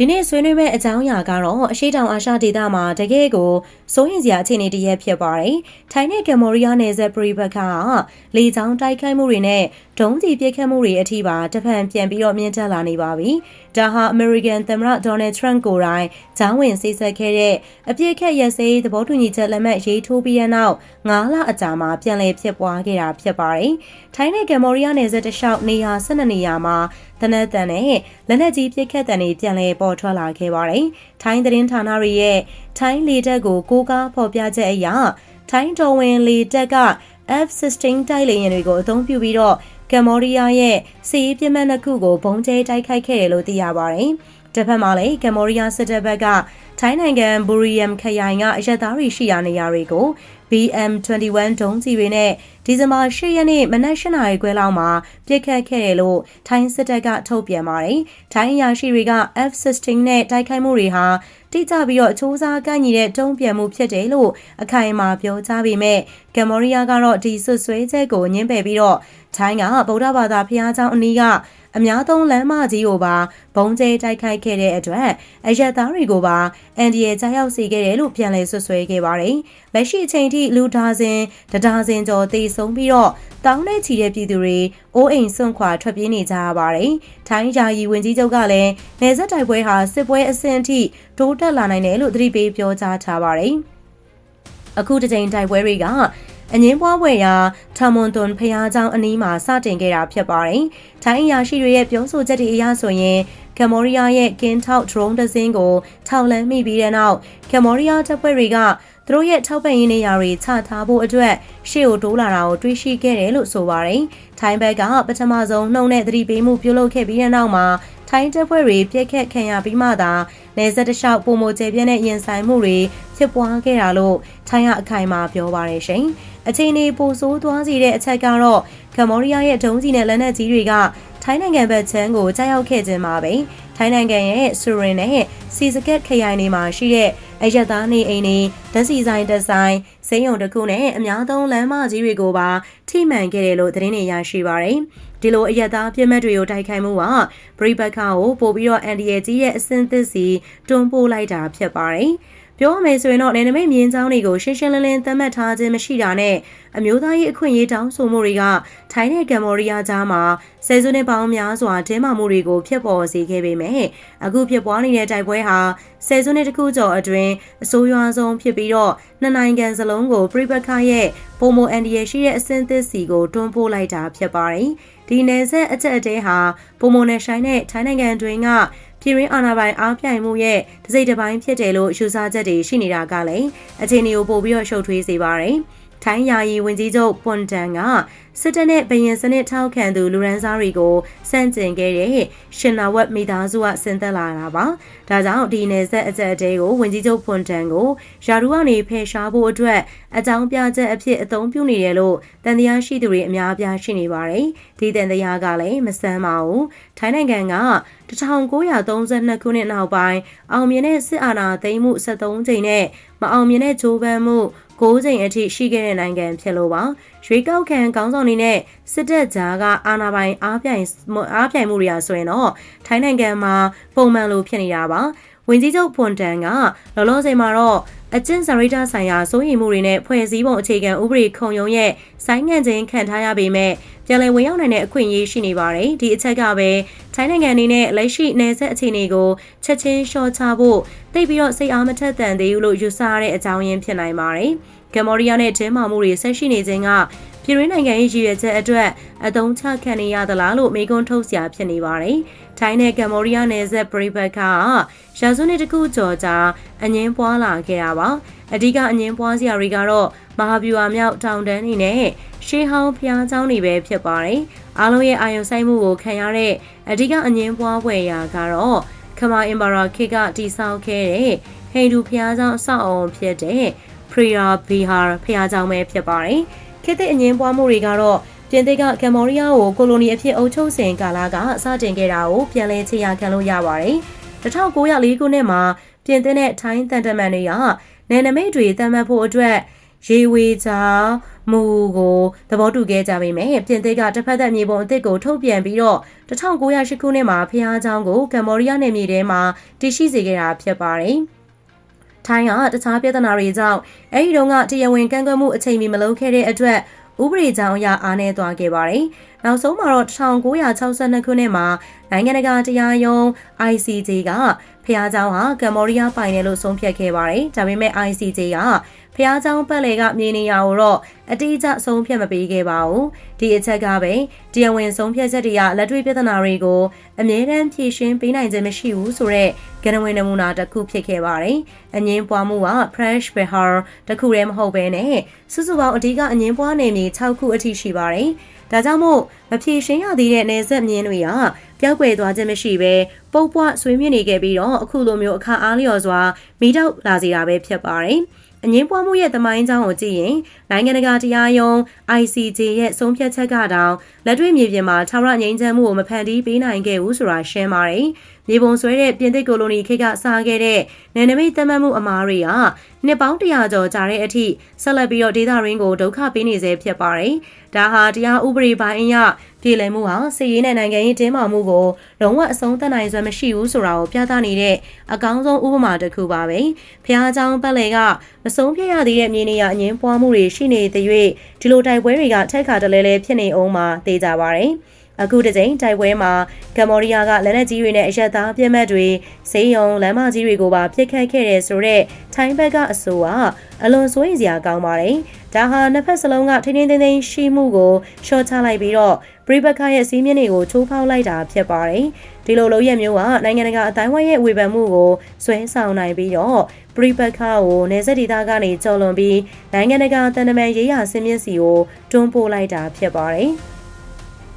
ဒီနေ့ဆွေးနွေးမယ့်အကြောင်းအရာကတော့အရှိတောင်အာရှဒေသမှာတကယ့်ကိုစိုးရင်စရာအခြေအနေတစ်ရက်ဖြစ်ပါတယ်။ထိုင်းနဲ့ကမ်ဘောဒီးယားနယ်စပ်ပြည်ပခါလေကြောင်းတိုက်ခိုက်မှုတွေနဲ့ ဒုံးကျည်ပစ်ခတ်မှုတွေအထိပါတဖန်ပြန်ပြီးတော့မြင့်တက်လာနေပါပြီ။ဒါဟာအမေရိကန်သမ္မတဒေါ်နယ်ထရန့်ကိုယ်တိုင်ဂျောင်းဝင်စိတ်ဆက်ခဲ့တဲ့အပြစ်ခတ်ရစေးသဘောတူညီချက်လက်မှတ်ရေးထိုးပြီးတဲ့နောက်9လအကြာမှာပြန်လည်ဖြစ်ပွားခဲ့တာဖြစ်ပါတယ်။ထိုင်းနဲ့ကမ်ဘောဒီးယားနယ်စပ်တလျှောက်နေရာ12နေရာမှာတနက်တန်နဲ့လက်နက်ကြီးပစ်ခတ်တံတွေပြန်လည်ပေါ်ထွက်လာခဲ့ပါတယ်။ထိုင်းသတင်းဌာနတွေရဲ့ထိုင်းလေတပ်ကိုကိုးကားဖော်ပြချက်အရထိုင်းတော်ဝင်လေတပ်က F-16 တိုက်လေယာဉ်တွေကိုအသုံးပြုပြီးတော့ ကမ္ဘောဒီးယားရဲ့စီးရေးပြစ်မှတ်နှစ်ခုကိုဘုံကျဲတိုက်ခိုက်ခဲ့တယ်လို့သိရပါတယ်။တစ်ဖက်မှာလည်းကမ္ဘောဒီးယားစစ်တပ်ဘက်ကထိုင်းနိုင်ငံဘူရီယမ်ခရိုင်ကအရက်သားတွေရှိရာနေရာတွေကို BM21 ဒုံးကျည်တွေနဲ့ဒီဇင်ဘာ10ရက်နေ့မနက်၈နာရီခွဲလောက်မှာပြစ်ခတ်ခဲ့တယ်လို့ထိုင်းစစ်တပ်ကထုတ်ပြန်ပါတယ်။ထိုင်းအရာရှိတွေက F-16 နဲ့တိုက်ခိုက်မှုတွေဟာတိကျပြီးတော့အချိုးစားကန့်ညီတဲ့တုံ့ပြန်မှုဖြစ်တယ်လို့အခိုင်အမာပြောကြားပေမဲ့ကမ္ဘောဒီးယားကတော့ဒီဆွဆွဲချက်ကိုညှင်းပယ်ပြီးတော့ ထိုင်းကဗုဒ္ဓဘာသာဖျားเจ้าအနီးကအများသုံးလမ်းမကြီးကိုပါဘုံကျဲတိုက်ခိုက်ခဲ့တဲ့အတွက်အရက်သားတွေကိုပါအန်ဒီရဲ့ကြားရောက်စေခဲ့တယ်လို့ပြန်လည်ဆွဆွဲခဲ့ပါတယ်။လက်ရှိအချိန်ထိလူဒါဇင်တဒါဇင်ကျော်သေဆုံးပြီးတော့တောင်းနဲ့ချီတဲ့ပြည်သူတွေအိုးအိမ်စွန့်ခွာထွက်ပြေးနေကြရပါတယ်။ထိုင်းယာယီဝင်ကြီးချုပ်ကလည်းနေဆက်တိုက်ပွဲဟာစစ်ပွဲအဆင့်အထိတိုးတက်လာနိုင်တယ်လို့သတိပေးပြောကြားထားပါတယ်။အခုတစ်ချိန်တိုက်ပွဲတွေက အငင်းပွားဝယ်ရာထမွန်တွန်ဖျားเจ้าအနီးမှာစတင်ခဲ့တာဖြစ်ပါတယ်။ထိုင်းအရာရှိတွေရဲ့ပြောဆိုချက်တွေအရဆိုရင်ကမ်ဘောဒီးယားရဲ့ကင်းထောက် drone တစ်စင်းကိုထောက်လန်းမိပြီးတဲ့နောက်ကမ်ဘောဒီးယားတပ်ဖွဲ့တွေကသူတို့ရဲ့ထောက်ပံ့ရေးနေရာတွေချထားဖို့အတွက်ရှေ့ကိုတိုးလာတာကိုတွေးရှိခဲ့တယ်လို့ဆိုပါတယ်။ထိုင်းဘက်ကပထမဆုံးနှုံနဲ့သတိပေးမှုပြုလုပ်ခဲ့ပြီးတဲ့နောက်မှာ ထိုင်းတပ်ဖွဲ့တွေပြက်ခတ်ခံရပြီးမှသာနေဆက်တလျှောက်ပုံမကျဲပြန့်တဲ့ရင်ဆိုင်မှုတွေဖြစ်ပွားခဲ့တာလို့ထိုင်းကအခိုင်အမာပြောပါတယ်ရှင်။အခြေအနေပိုဆိုးသွားစေတဲ့အချက်ကတော့ကမ္ဘောဒီးယားရဲ့ဒုံးကြီးနဲ့လက်နက်ကြီးတွေကထိုင်းနိုင်ငံဘက်ခြမ်းကိုကြားရောက်ခဲ့ခြင်းမှာပဲထိုင်းနိုင်ငံရဲ့ဆူရင်နဲ့စီစကက်ခရိုင်တွေမှာရှိတဲ့ အရက်သားနေအိမ်တွေဓာတ်စီဆိုင်တစ်ဆိုင်စိမ်းရုံတစ်ခုနဲ့အများသုံးလမ်းမကြီးတွေကိုပါထိမှန်ခဲ့တယ်လို့သတင်းတွေရရှိပါရယ်ဒီလိုအရက်သားပြစ်မှတ်တွေကိုတိုက်ခိုက်မှုကဘရိဘတ်ခါကိုပို့ပြီးတော့အန်ဒီရဲ့ကြီးရဲ့အစင်းသစ်စီတွန်းပို့လိုက်တာဖြစ်ပါတယ်။ ပြောရမယ်ဆိုရင်တော့နယ်နိမိတ်မြင်းချောင်းတွေကိုရှင်းရှင်းလင်းလင်းသတ်မှတ်ထားခြင်းမရှိတာနဲ့အမျိုးသားရေးအခွင့်အရေးတောင်းဆိုမှုတွေကထိုင်းနဲ့ကမ္ဘောဒီးယားကြားမှာဆယ်စုနှစ်ပေါင်းများစွာတင်းမာမှုတွေကိုဖြစ်ပေါ်စေခဲ့ပေမဲ့အခုဖြစ်ပွားနေတဲ့တိုက်ပွဲဟာဆယ်စုနှစ်တခုကျော်အတွင်းအဆိုးရွားဆုံးဖြစ်ပြီးတော့နှစ်နိုင်ငံစလုံးကိုပြိပခါရဲ့ပုံမအန်ဒီရရှိတဲ့အဆင့်သစ်စီကိုတွန်းပို့လိုက်တာဖြစ်ပါတယ်။ဒီနယ်ဆက်အချက်အတဲဟာပုံမနဲ့ဆိုင်တဲ့ထိုင်းနိုင်ငံတွင်က ပြည်ရင်းအာဏာပိုင်အားပြိုင်မှုရဲ့တစိမ့်တစ်ပိုင်းဖြစ်တယ်လို့ယူဆချက်တွေရှိနေတာကလည်းအခြေအနေကိုပို့ပြီးတော့ရှုပ်ထွေးစေပါတယ်။ ထိုင်းယာယီဝန်ကြီးချုပ်ပွန်တန်ကစစ်တပ်နဲ့ဘရင်စနစ်ထောက်ခံသူလူရန်စားတွေကိုစန့်ကျင်ခဲ့တဲ့ရှင်နာဝတ်မိသားစုကဆင်သက်လာတာပါ။ဒါကြောင့်ဒီနယ်ဆက်အကြက်အတဲကိုဝန်ကြီးချုပ်ပွန်တန်ကိုယာရူကနေဖယ်ရှားဖို့အတွက်အကြောင်းပြချက်အဖြစ်အသုံးပြုနေတယ်လို့တန်တရားရှိသူတွေအများအပြားရှိနေပါတယ်။ဒီတန်တရားကလည်းမဆန်းပါဘူး။ထိုင်းနိုင်ငံက1932ခုနှစ်နောက်ပိုင်းအောင်မြင်တဲ့စစ်အာဏာသိမ်းမှု73ကြိမ်နဲ့မအောင်မြင်တဲ့ဂျိုးပန်းမှု 9ချိန်အထိရှိခဲ့တဲ့နိုင်ငံဖြစ်လို့ပါရွေးကောက်ခံခေါင်းဆောင်တွေနဲ့စစ်တပ်ကြားကအာဏာပိုင်အားပြိုင်အားပြိုင်မှုတွေအားဆိုရင်တော့ထိုင်းနိုင်ငံမှာပုံမှန်လိုဖြစ်နေတာပါဝင်ကြီးချုပ်ဖွန်တန်ကလောလောဆယ်မှာတော့ အကျင့်စာရိတ္တဆိုင်ရာစိုးရိမ်မှုတွေနဲ့ဖွဲ့စည်းပုံအခြေခံဥပဒေခုံရုံးရဲ့ဆိုင်းငံ့ခြင်းခံထားရပေမဲ့ပြန်လည်ဝင်ရောက်နိုင်တဲ့အခွင့်အရေးရှိနေပါတယ်ဒီအချက်ကပဲထိုင်းနိုင်ငံအနေနဲ့လက်ရှိနယ်စပ်အခြေအနေကိုချက်ချင်းလျှော့ချဖို့တိတ်ပြီးတော့စိတ်အားမထက်သန်သေးဘူးလို့ယူဆရတဲ့အကြောင်းရင်းဖြစ်နိုင်ပါတယ်ကမ္ဘောဒီးယားနဲ့တင်းမာမှုတွေဆက်ရှိနေခြင်းကပြည်တွင်းနိုင်ငံရေးရည်ရွယ်ချက်အတွက်အသုံးချခံနေရသလားလို့မေးခွန်းထုတ်စရာဖြစ်နေပါတယ်။ ထိုင်းနဲ့ကမ္ဘောဒီးယားနယ်စပ်ပြည်ပကရာဇဝတ်တစ်ခုကျော်ကြာအငင်းပွားလာခဲ့တာပါ။အဓိကအငင်းပွားစရာတွေကတော့မဟာဗျူဟာမြောက်တောင်တန်းနေနဲ့ရှေးဟောင်းဖျားเจ้าနေပဲဖြစ်ပါတယ်။အားလုံးရဲ့အာရုံစိုက်မှုကိုခံရတဲ့အဓိကအငင်းပွားဖွယ်ရာကတော့ခမာအင်ဘာရာခေတ်ကတည်ဆောက်ခဲ့တဲ့ဟိန္ဒူဖျားเจ้าအဆောက်အအုံဖြစ်တဲ့ပရီယာဘီဟာဖျားเจ้าပဲဖြစ်ပါတယ်။ခေတ်သစ်အငင်းပွားမှုတွေကတော့ ပြင်သစ်ကကမ္ဘောဒီးယားကိုကိုလိုနီအဖြစ်အုပ်ချုပ်စဉ်ကာလကစတင်ခဲ့တာကိုပြန်လည်ခြေရာခံလို့ရပါတယ်။1904ခုနှစ်မှာပြင်သစ်နဲ့ထိုင်းတန်တမန်တွေကနယ်နိမိတ်တွေတတ်မှတ်ဖို့အတွက် ရေဝေချာမူကိုသဘောတူခဲ့ကြပေမဲ့ပြင်သစ်ကတစ်ဖက်သက်မြေပုံအသစ်ကိုထုတ်ပြန်ပြီးတော့1908ခုနှစ်မှာဖျားเจ้าကိုကမ္ဘောဒီးယားနယ်မြေထဲမှာတည်ရှိစေခဲ့တာဖြစ်ပါတယ်။ထိုင်းကတခြားပြဿနာတွေကြောင့်အဲဒီတုန်းကတရားဝင်ကန့်ကွက်မှုအချိန်မီမလုပ်ခဲ့တဲ့အတွက် ဥပဒေကြောင့်အရအားနည်းသွားခဲ့ပါတယ်။ နောက်ဆုံးမှာတော့1962ခုနှစ်မှာနိုင်ငံတကာတရားရုံး ICJ ကဖျားเจ้าဟာကမ္ဘောဒီးယားပိုင်တယ်လို့ဆုံးဖြတ်ခဲ့ပါတယ်။ဒါပေမဲ့ ICJ ကဖျားเจ้าပတ်လေကမြေနေရကိုတော့အတိအကျဆုံးဖြတ်မပေးခဲ့ပါဘူး။ဒီအချက်ကပဲတရားဝင်ဆုံးဖြတ်ချက်တွေကလက်တွေ့ပြဿနာတွေကိုအမြဲတမ်းဖြေရှင်းပေးနိုင်ခြင်းမရှိဘူးဆိုတော့ကနဝင်နမူနာတစ်ခုဖြစ်ခဲ့ပါတယ်။အငင်းပွားမှုက Fresh Behar တစ်ခုတည်းမဟုတ်ဘဲနဲ့စုစုပေါင်းအဓိကအငင်းပွားနေမြေ6ခုအထိရှိပါတယ်။ ဒါကြောင့်မို့မဖြေရှင်းရသေးတဲ့နယ်စပ်မြင်းတွေကပျောက်ကွယ်သွားခြင်းမရှိဘဲပုတ်ပွားဆွေးမြင့်နေခဲ့ပြီးတော့အခုလိုမျိုးအခါအားလျော်စွာမိတော့လာစေတာပဲဖြစ်ပါတယ်။အငင်းပွားမှုရဲ့သမိုင်းကြောင်းကိုကြည့်ရင်နိုင်ငံတကာတရားရုံး ICJ ရဲ့ဆုံးဖြတ်ချက်ကတော့လက်တွေ့မြေပြင်မှာထာဝရငြိမ်းချမ်းမှုကိုမဖန်တီးပေးနိုင်ခဲ့ဘူးဆိုတာရှင်းပါတယ်။ မြေပုံဆွဲတဲ့ပြင်သစ်ကိုလိုနီခေတ်ကစားခဲ့တဲ့နယ်နိမိတ်တမတ်မှုအမားတွေကနှစ်ပေါင်း100ကျော်ကြာတဲ့အထိဆက်လက်ပြီးတော့ဒေသရင်းကိုဒုက္ခပေးနေစေဖြစ်ပါတယ်။ဒါဟာတရားဥပဒေပိုင်းအရပြည်လည်မှုဟာစစ်ရေးနဲ့နိုင်ငံရေးတင်းမာမှုကိုလုံးဝအဆုံးသတ်နိုင်စွမ်းမရှိဘူးဆိုတာကိုပြသနေတဲ့အကောင်းဆုံးဥပမာတစ်ခုပါပဲ။ဖျားเจ้าပတ်လေကမဆုံးဖြတ်ရသေးတဲ့မြေနေရအငင်းပွားမှုတွေရှိနေတဲ့၍ဒီလိုတိုက်ပွဲတွေကထက်ခါတလဲလဲဖြစ်နေအောင်မှာသိကြပါတယ်။ အခုတစ်ချိန်တိုက်ပွဲမှာကမ္ဘောဒီးယားကလက်နက်ကြီးတွေနဲ့အရက်သားပြစ်မှတ်တွေစေယုံလမ်းမကြီးတွေကိုပါပြစ်ခတ်ခဲ့တယ်ဆိုတော့ထိုင်းဘက်ကအဆိုကအလွန်စိုးရိမ်စရာကောင်းပါတယ်။ဒါဟာနှစ်ဖက်စလုံးကထိန်းထိန်းသိမ်းသိမ်းရှိမှုကိုရှော့ချလိုက်ပြီးတော့ပရိပခရဲ့စီးမြင့်တွေကိုချိုးဖောက်လိုက်တာဖြစ်ပါတယ်။ဒီလိုလုပ်ရမျိုးကနိုင်ငံတကာအတိုင်းဝိုင်းရဲ့ဝေဖန်မှုကိုဆွဲဆောင်နိုင်ပြီးတော့ပရိပခကိုနေဆက်ဒေသကနေကျော်လွန်ပြီးနိုင်ငံတကာတန်တမန်ရေးရာစင်းမြင့်စီကိုတွန်းပို့လိုက်တာဖြစ်ပါတယ်။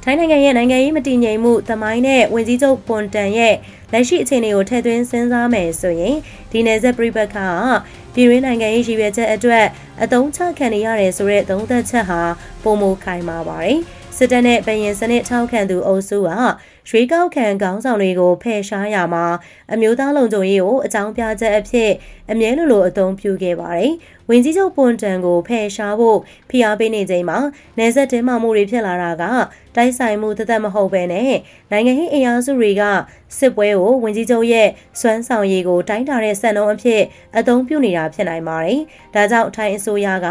ထိုင်းနိုင်ငံရဲ့နိုင်ငံရေးမတည်ငြိမ်မှုသမိုင်းနဲ့ဝင်ကြီးချုပ်ပွန်တန်ရဲ့လက်ရှိအခြေအနေကိုထည့်သွင်းစဉ်းစားမယ်ဆိုရင်ဒီနယ်စပ်ပြိပခါကပြည်ရင်းနိုင်ငံရေးရည်ရွယ်ချက်အတွက်အတုံးချခံနေရတယ်ဆိုတဲ့သုံးသက်ချက်ဟာပုံမခိုင်မာပါတယ်စစ်တပ်နဲ့ဗရင်စနစ်ထောက်ခံသူအုပ်စုကရွေးကောက်ခံခေါင်းဆောင်တွေကိုဖယ်ရှားရမှာအမျိုးသားလုံခြုံရေးကိုအကြောင်းပြချက်အဖြစ်အမြဲလိုလိုအသုံးပြုခဲ့ပါတယ်။ဝင်ကြီးချုပ်ပွန်တန်ကိုဖယ်ရှားဖို့ဖိအားပေးနေချိန်မှာနေဆက်တင်းမာမှုတွေဖြစ်လာတာကတိုက်ဆိုင်မှုတသက်မဟုတ်ပဲနဲ့နိုင်ငံရေးအင်အားစုတွေကစစ်ပွဲကိုဝင်ကြီးချုပ်ရဲ့စွမ်းဆောင်ရည်ကိုတိုင်းတာတဲ့စံနှုန်းအဖြစ်အသုံးပြုနေတာဖြစ်နိုင်ပါတယ်။ဒါကြောင့်ထိုင်းအစိုးရက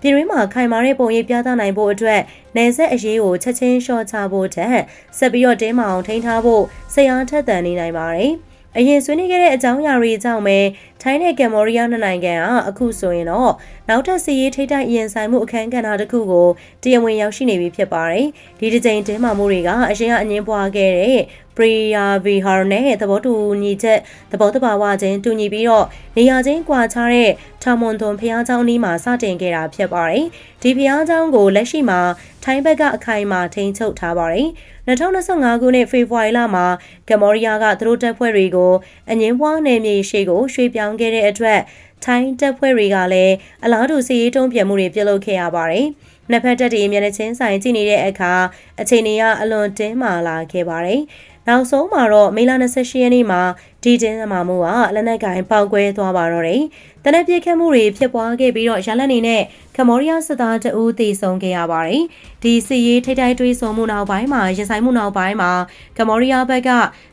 ပြည်တွင်းမှာခိုင်မာတဲ့ပုံရိပ်ပြသနိုင်ဖို့အတွက်နေဆက်အရေးကိုချက်ချင်းလျှော့ချဖို့ထက်ဆက်ပြီးတော့တင်းမာအောင်ထိန်းထားဖို့စိတ်အားထက်သန်နေနိုင်ပါတယ်။အရင်ဆွေးနွေးခဲ့တဲ့အကြောင်းအရာတွေကြောင့်ပဲထိုင်းနဲ့ကမ်ဘောဒီးယားနှစ်နိုင်ငံကအခုဆိုရင်တော့နောက်ထပ်စီးရေးထိထိုက်ရင်ဆိုင်မှုအခမ်းကဏ္ဍတစ်ခုကိုတရားဝင်ရောက်ရှိနေပြီဖြစ်ပါတယ်။ဒီတစ်ကြိမ်တင်းမာမှုတွေကအရင်ကအငင်းပွားခဲ့တဲ့ ပရီယာဗီဟာနဲ့သဘောတူညီချက်သဘောတဘာဝချင်းတူညီပြီးတော့နေရာချင်းကွာခြားတဲ့ထာမွန်သွန်ဖျားเจ้าနီးမှာစတင်ခဲ့တာဖြစ်ပါတယ်။ဒီဖျားเจ้าကိုလက်ရှိမှာထိုင်းဘက်ကအခိုင်အမာထိန်းချုပ်ထားပါတယ်။2025ခုနှစ်ဖေဖော်ဝါရီလမှာကမ္ဘောဒီးယားကသူတို့တပ်ဖွဲ့တွေကိုအငင်းပွားနယ်မြေရှိကိုရွှေ့ပြောင်းခဲ့တဲ့အတွက်ထိုင်းတပ်ဖွဲ့တွေကလည်းအလားတူစီရေးတုံးပြမှုတွေပြုလုပ်ခဲ့ရပါတယ်။နှစ်ဖက်တပ်တွေမျက်နှာချင်းဆိုင်ကြည့်နေတဲ့အခါအခြေအနေကအလွန်တင်းမာလာခဲ့ပါတယ်။ နောက်ဆုံးမှာတော့မေလ28ရက်နေ့မှာ ဒီတင်းမာမှုကလက်နက်ကင်ပေါက်ကွဲသွားပါတော့တယ်။တနက်ပြစ်ခတ်မှုတွေဖြစ်ပွားခဲ့ပြီးတော့ရလက်နေနဲ့ကမ္ဘောဒီးယားစစ်သားတအူးသေဆုံးခဲ့ရပါတယ်။ဒီစစ်ရေးထိထိုက်တွေးဆုံမှုနောက်ပိုင်းမှာရင်ဆိုင်မှုနောက်ပိုင်းမှာကမ္ဘောဒီးယားဘက်က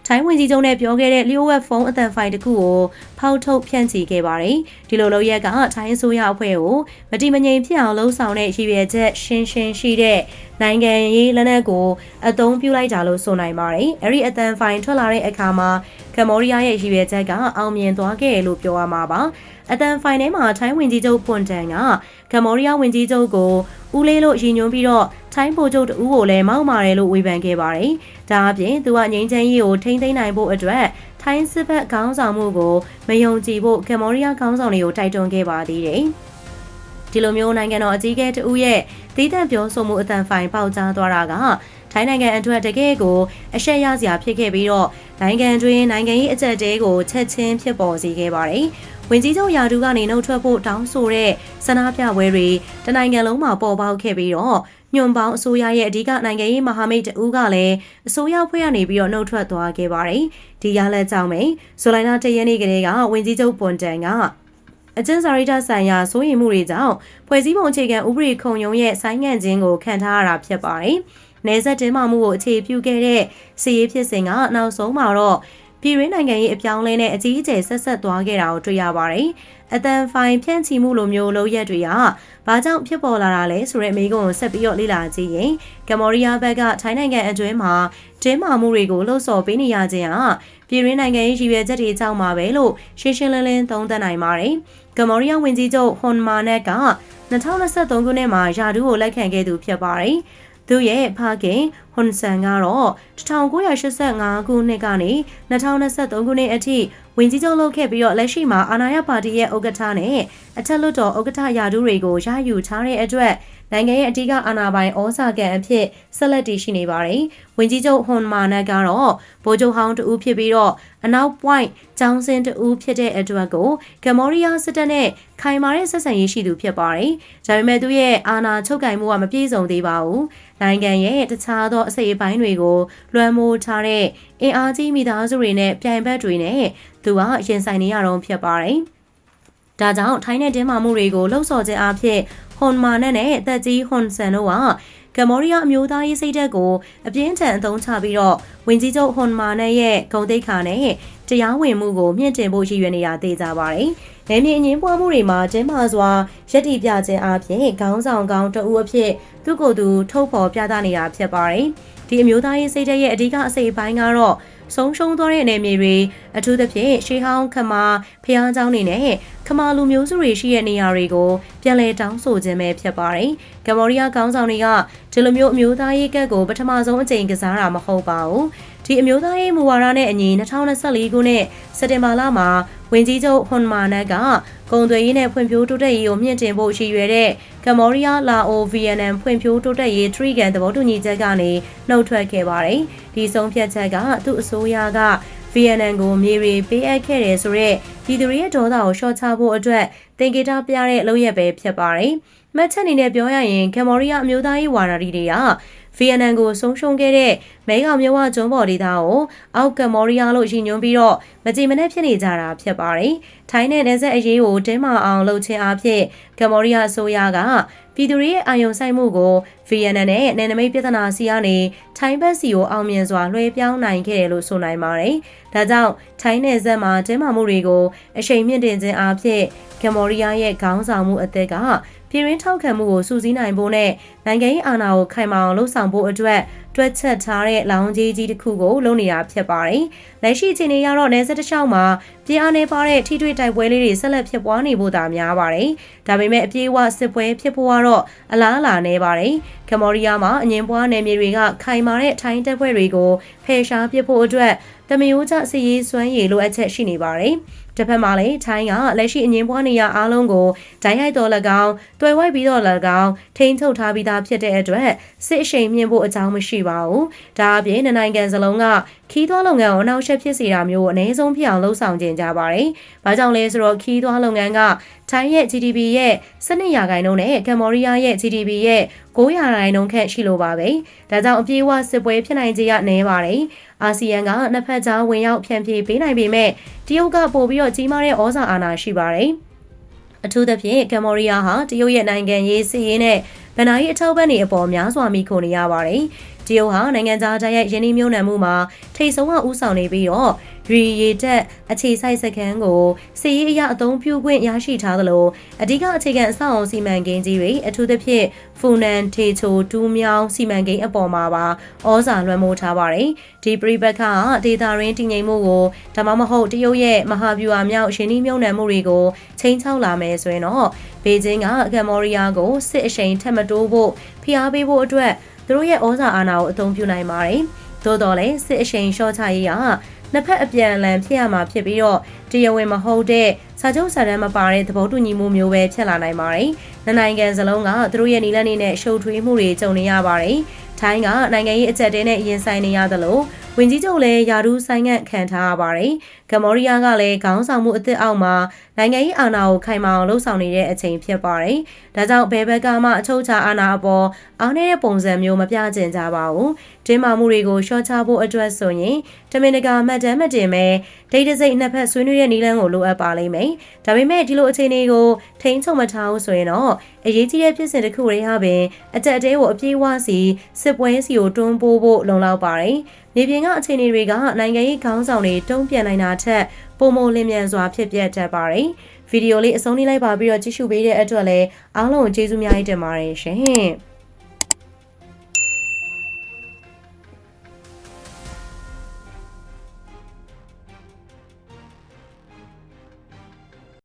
ထိုင်းဝင်ကြီးချုပ်နဲ့ပြောခဲ့တဲ့လျှို့ဝှက်ဖုန်းအသံဖိုင်တစ်ခုကိုဖောက်ထုတ်ဖြန့်ချီခဲ့ပါတယ်။ဒီလိုလုပ်ရက်ကထိုင်းအစိုးရအဖွဲ့ကိုမတိမငြိမ်ဖြစ်အောင်လှုံ့ဆော်တဲ့ရည်ရွယ်ချက်ရှင်းရှင်းရှိတဲ့နိုင်ငံရေးလက်နက်ကိုအသုံးပြုလိုက်တာလို့ဆိုနိုင်ပါတယ်။အဲ့ဒီအသံဖိုင်ထွက်လာတဲ့အခါမှာ ကမ္ဘောဒီးယားရဲ့ရည်ရွယ်ချက်ကအောင်မြင်သွားခဲ့လို့ပြောရမှာပါ။အတန်ဖိုင်ထဲမှာထိုင်းဝင်ကြီးချုပ်ပွန်တန်ကကမ္ဘောဒီးယားဝင်ကြီးချုပ်ကိုဦးလေးလို့ရည်ညွှန်းပြီးတော့ထိုင်းဗိုလ်ချုပ်တဦးကိုလည်းမောက်မာတယ်လို့ဝေဖန်ခဲ့ပါတယ်။ဒါအပြင်သူကငိမ့်ချမ်းကြီးကိုထိမ့်သိမ်းနိုင်ဖို့အတွက်ထိုင်းစစ်ဘက်ခေါင်းဆောင်မှုကိုမယုံကြည်ဖို့ကမ္ဘောဒီးယားခေါင်းဆောင်တွေကိုတိုက်တွန်းခဲ့ပါသေးတယ်။ဒီလိုမျိုးနိုင်ငံတော်အကြီးအကဲတဦးရဲ့တည်တံ့ပြောဆိုမှုအတန်ဖိုင်ပေါက်ကြားသွားတာက ထိုင်းနိုင်ငံအတွက်တကယ်ကိုအရှက်ရစရာဖြစ်ခဲ့ပြီးတော့နိုင်ငံတွင်းနိုင်ငံရေးအကြက်တဲကိုချက်ချင်းဖြစ်ပေါ်စေခဲ့ပါတယ်။ဝင်ကြီးချုပ်ယာဒူကနေနှုတ်ထွက်ဖို့တောင်းဆိုတဲ့ဆန္ဒပြပွဲတွေတနိုင်ငံလုံးမှာပေါ်ပေါက်ခဲ့ပြီးတော့ညွန်ပေါင်းအစိုးရရဲ့အဓိကနိုင်ငံရေးမဟာမိတ်တဦးကလည်းအစိုးရဖွဲ့ကနေပြီးတော့နှုတ်ထွက်သွားခဲ့ပါတယ်။ဒီရလက်ကြောင့်ပဲဇူလိုင်လ၁ရက်နေ့ကလေးကဝင်ကြီးချုပ်ပွန်တန်ကအကျဉ်းစာရိတ္တဆိုင်ရာစိုးရိမ်မှုတွေကြောင့်ဖွဲ့စည်းပုံအခြေခံဥပဒေခုံရုံးရဲ့ဆိုင်းငံ့ခြင်းကိုခံထားရတာဖြစ်ပါတယ်။ နေဆက်တင်မှမှုကိုအခြေပြုခဲ့တဲ့စီရေးဖြစ်စဉ်ကနောက်ဆုံးမှာတော့ပြည်ရင်းနိုင်ငံရေးအပြောင်းလဲနဲ့အကြီးအကျယ်ဆက်ဆက်သွားခဲ့တာကိုတွေ့ရပါတယ်။အတန်ဖိုင်ဖြန့်ချီမှုလိုမျိုးလုပ်ရက်တွေကဘာကြောင့်ဖြစ်ပေါ်လာတာလဲဆိုတဲ့မိကုံကိုဆက်ပြီးတော့လေ့လာကြည့်ရင်ကမ္ဘောဒီးယားဘက်ကထိုင်းနိုင်ငံအတွင်းမှာတင်းမာမှုတွေကိုလှုပ်ဆော်ပေးနေရခြင်းဟာပြည်ရင်းနိုင်ငံရေးရည်ရွယ်ချက်တွေကြောင့်ပါပဲလို့ရှင်းရှင်းလင်းလင်းသုံးသပ်နိုင်ပါတယ်။ကမ္ဘောဒီးယားဝန်ကြီးချုပ်ဟွန်မာနက်က2023ခုနှစ်မှာယာဒူးကိုလက်ခံခဲ့သူဖြစ်ပါတယ်။ သူရဲ့ဖခင်ဟွန်ဆန်ကတော့1985ခုနှစ်ကနေ2023ခုနှစ်အထိ ဝင်ကြီးချုပ်လုပ်ခဲ့ပြီးတော့လက်ရှိမှာအာဏာရပါတီရဲ့ဥက္ကဋ္ဌနဲ့အထက်လွှတ်တော်ဥက္ကဋ္ဌယာဒူးတွေကိုရယူထားတဲ့အတွက်နိုင်ငံရဲ့အဓိကအာဏာပိုင်ဩဇာကန်အဖြစ်ဆက်လက်တည်ရှိနေပါတယ်။ဝင်ကြီးချုပ်ဟွန်မာနက်ကတော့ဗိုလ်ချုပ်ဟောင်းတဦးဖြစ်ပြီးတော့အနောက် point ကျောင်းစင်းတဦးဖြစ်တဲ့အတွက်ကိုကမ္ဘောဒီးယားစစ်တပ်နဲ့ခိုင်မာတဲ့ဆက်ဆံရေးရှိသူဖြစ်ပါတယ်။ဒါပေမဲ့သူရဲ့အာဏာချုပ်ကိုင်မှုကမပြည့်စုံသေးပါဘူး။နိုင်ငံရဲ့တခြားသောအစိတ်အပိုင်းတွေကိုလွှမ်းမိုးထားတဲ့ အင်အားကြီးမိသားစုတွေနဲ့ပြိုင်ဘက်တွေနဲ့သူကရင်ဆိုင်နေရတော့ဖြစ်ပါတယ်။ဒါကြောင့်ထိုင်းနဲ့တင်းမာမှုတွေကိုလှုံ့ဆော်ခြင်းအဖြစ်ဟွန်မာနက်နဲ့တက်ကြီးဟွန်ဆန်တို့ကကမ္ဘောဒီးယားအမျိုးသားရေးစိတ်ဓာတ်ကိုအပြင်းထန်အသုံးချပြီးတော့ဝင်ကြီးချုပ်ဟွန်မာနက်ရဲ့ဂုံတိတ်ခါနဲ့တရားဝင်မှုကိုမြင့်တင်ဖို့ရည်ရွယ်နေတာသိကြပါတယ်။နယ်မြေအငင်းပွားမှုတွေမှာကျင်းမာစွာရက်တီပြခြင်းအပြင်ခေါင်းဆောင်ကောင်းတဦးအဖြစ်သူ့ကိုယ်သူထုတ်ဖော်ပြသနေတာဖြစ်ပါတယ်။ ဒီအမျိုးသားရေးစိတ်ဓာတ်ရဲ့အဓိကအစိတ်အပိုင်းကတော့ဆုံးရှုံးသွားတဲ့နယ်မြေတွေအထူးသဖြင့်ရှေးဟောင်းခမာဖျားเจ้าနေနဲ့ခမာလူမျိုးစုတွေရှိတဲ့နေရာတွေကိုပြန်လည်တောင်းဆိုခြင်းပဲဖြစ်ပါတယ်။ကမ္ဘောဒီးယားကောင်းဆောင်တွေကဒီလိုမျိုးအမျိုးသားရေးကတ်ကိုပထမဆုံးအကြိမ်ကစားတာမဟုတ်ပါဘူး။ ဒီအမျိုးသားရေးမူဝါဒနဲ့အညီ2024ခုနှစ်စက်တင်ဘာလမှာဝင်ကြီးချုပ်ဟွန်မာနက်ကကုန်သွယ်ရေးနဲ့ဖွံ့ဖြိုးတိုးတက်ရေးကိုမြင့်တင်ဖို့ရည်ရွယ်တဲ့ကမ္ဘောဒီးယားလာအိုဗီယက်နမ်ဖွံ့ဖြိုးတိုးတက်ရေးထရီကန်သဘောတူညီချက်ကနေနှုတ်ထွက်ခဲ့ပါတယ်။ဒီဆုံးဖြတ်ချက်ကသူ့အစိုးရကဗီယက်နမ်ကိုမြေရီပေးအပ်ခဲ့တယ်ဆိုတော့ဒီသူရဲ့ဒေါသကိုရှော့ချဖို့အတွက်တင်ကေတာပြတဲ့လုပ်ရက်ပဲဖြစ်ပါတယ်။မှတ်ချက်အနေနဲ့ပြောရရင်ကမ္ဘောဒီးယားအမျိုးသားရေးဝါဒရီတွေက ဗီယက်နမ်ကိုဆုံးရှုံးခဲ့တဲ့မဲခေါင်မြဝကျွန်းပေါ်ဒေသကိုအောက်ကမ္ဘောဒီးယားလို့ရည်ညွှန်းပြီးတော့မကြည်မနဲ့ဖြစ်နေကြတာဖြစ်ပါတယ်။ထိုင်းနဲ့နယ်စပ်အရေးကိုတင်းမာအောင်လုပ်ခြင်းအဖြစ်ကမ္ဘောဒီးယားအစိုးရကပြည်သူတွေရဲ့အာရုံစိုက်မှုကို ဗီယက်နမ်နဲ့နယ်နိမိတ်ပြဿနာစီကနေထိုင်းဘက်စီကိုအောင်မြင်စွာလွှဲပြောင်းနိုင်ခဲ့တယ်လို့ဆိုနိုင်ပါတယ်။ဒါကြောင့်ထိုင်းနယ်စပ်မှာတင်းမာမှုတွေကိုအရှိန်မြင့်တင်ခြင်းအဖြစ်ကမ္ဘောဒီးယားရဲ့ခေါင်းဆောင်မှုအသက်ကပြည်ရင်းထောက်ခံမှုကိုစုစည်းနိုင်ဖို့နဲ့နိုင်ငံရေးအာဏာကိုခိုင်မာအောင်လှုပ်ဆောင်ဖို့အတွက်တွက်ချက်ထားတဲ့လောင်ကြီးကြီးတစ်ခုကိုလုပ်နေတာဖြစ်ပါတယ်။လက်ရှိအချိန်တွေကတော့နယ်စပ်တစ်လျှောက်မှာပြည်အားနေပါတဲ့ထိတွေ့တိုက်ပွဲလေးတွေဆက်လက်ဖြစ်ပွားနေဖို့သာများပါတယ်။ဒါပေမဲ့အပြေးအဝစစ်ပွဲဖြစ်ဖို့ကတော့အလားအလာနေပါတယ်။ ကမ္ဘောဒီးယားမှာအငင်းပွားနယ်မြေတွေကခိုင်မာတဲ့ထိုင်းတပ်ဖွဲ့တွေကိုဖယ်ရှားပစ်ဖို့အတွက် တမယိုးကျစီရေးစွမ်းရည်လိုအပ်ချက်ရှိနေပါတယ်။တစ်ဖက်မှာလည်းထိုင်းကလက်ရှိအငင်းပွားနေရအားလုံးကိုဒိုင်းရိုက်တော်၎င်းတွယ်ဝိုက်ပြီးတော့၎င်းထိန်းချုပ်ထားပြီးသားဖြစ်တဲ့အတွက်စစ်အရှိန်မြင့်ဖို့အကြောင်းမရှိပါဘူး။ဒါအပြင်နိုင်ငံစလုံးကခီးသွွားလုပ်ငန်းကိုအနောက်ရှက်ဖြစ်စေတာမျိုးကိုအနည်းဆုံးဖြစ်အောင်လှုံ့ဆော်ကြကြပါတယ်။ဘာကြောင့်လဲဆိုတော့ခီးသွွားလုပ်ငန်းကထိုင်းရဲ့ GDP ရဲ့12ရာခိုင်နှုန်းနဲ့ကမ္ဘောဒီးယားရဲ့ GDP ရဲ့9ရာခိုင်နှုန်းခန့်ရှိလို့ပါပဲ။ဒါကြောင့်အပြေးအဝစစ်ပွဲဖြစ်နိုင်ခြေကနည်းပါတယ်။ အာဆီယံကနှစ်ဖက်ကြားဝင်ရောက်ဖြန့်ဖြေးပေးနိုင်ပေမဲ့တရုတ်ကပို့ပြီးတော့ကြီးမားတဲ့ဩဇာအာဏာရှိပါတယ်။အထူးသဖြင့်ကမ္ဘောဒီးယားဟာတရုတ်ရဲ့နိုင်ငံရေးစီးရေးနဲ့ဗဏ္ဍာရေးအထောက်ပံ့တွေအပေါ်များစွာမိခိုနေရပါတယ်။တရုတ်ဟာနိုင်ငံသားတိုင်းရဲ့ယင်းနှမြုံနယ်မှုမှာထိတ်ဆုံးကဥဆောင်နေပြီးတော့ ရီရီတက်အခြေစိုက်စခန်းကိုစီရေးအရအသုံးပြုခွင့်ရရှိထားသလိုအဓိကအခြေခံအဆောက်အုံစီမံကိန်းကြီးတွေအထူးသဖြင့်ဖူနန်ထေချိုတူးမြောင်းစီမံကိန်းအပေါ်မှာပါဩဇာလွှမ်းမိုးထားပါတယ်ဒီပရိပက္ခဒေတာရင်းတည်ငြိမ်မှုကိုဒါမှမဟုတ်တရုတ်ရဲ့မဟာဗျူဟာမြောက်ရှင်နှီးမြုံနယ်မှုတွေကိုချိန်ချောက်လာမယ်ဆိုရင်တော့ဘေကျင်းကကမ္ဘောဒီးယားကိုစစ်အရှိန်ထက်မတိုးဖို့ဖိအားပေးဖို့အတွက်သူတို့ရဲ့ဩဇာအာဏာကိုအသုံးပြုနိုင်ပါတယ်သို့တော်လည်းစစ်အရှိန်လျှော့ချရေးက နှစ်ဖက်အပြန်အလှန်ဖြစ်ရမှာဖြစ်ပြီးတော့တရားဝင်မဟုတ်တဲ့စာချုပ်စာတမ်းမပါတဲ့သဘောတူညီမှုမျိုးပဲဖြစ်လာနိုင်ပါတယ်။နိုင်ငံစလုံးကသူတို့ရဲ့နီလန်းနေနဲ့ရှုပ်ထွေးမှုတွေကြုံနေရပါတယ်။ထိုင်းကနိုင်ငံရေးအကြက်တဲနဲ့ရင်ဆိုင်နေရသလို ဝဝင်ကြီးချုပ်လည်းယာဒူးဆိုင်ငံ့ခံထားရပါတယ်ကမ္ဘောဒီးယားကလည်းခေါင်းဆောင်မှုအသစ်အောက်မှာနိုင်ငံရေးအာဏာကိုခိုင်မာအောင်လှုပ်ဆောင်နေတဲ့အချိန်ဖြစ်ပါတယ်ဒါကြောင့်ဘယ်ဘက်ကမှအချုပ်ချာအာဏာအပေါ်အားနည်းတဲ့ပုံစံမျိုးမပြကျင်ကြပါဘူးတင်းမာမှုတွေကိုရှော့ချဖို့အတွက်ဆိုရင်တမင်တကာမှတ်တမ်းမတင်မဲ့ဒိတ်တစိတ်နှစ်ဖက်ဆွေးနွေးတဲ့နည်းလမ်းကိုလိုအပ်ပါလိမ့်မယ်ဒါပေမဲ့ဒီလိုအခြေအနေကိုထိန်းချုပ်မထားဘူးဆိုရင်တော့အရေးကြီးတဲ့ဖြစ်စဉ်တစ်ခုတွေဟာပင်အကြက်တဲကိုအပြေးအဝစီစစ်ပွဲစီကိုတွန်းပိုးဖို့လုံလောက်ပါတယ်။ မြေပြင်ကအခြေအနေတွေကနိုင်ငံရေးခေါင်းဆောင်တွေတုံ့ပြန်နိုင်တာထက်ပုံမလင်းမြန်စွာဖြစ်ပျက်တတ်ပါတယ်။ဗီဒီယိုလေးအဆုံးလေးလိုက်ပါပြီးတော့ကြည့်ရှုပေးတဲ့အတွက်လည်းအားလုံးကိုကျေးဇူးများတင်ပါတယ်ရှင်။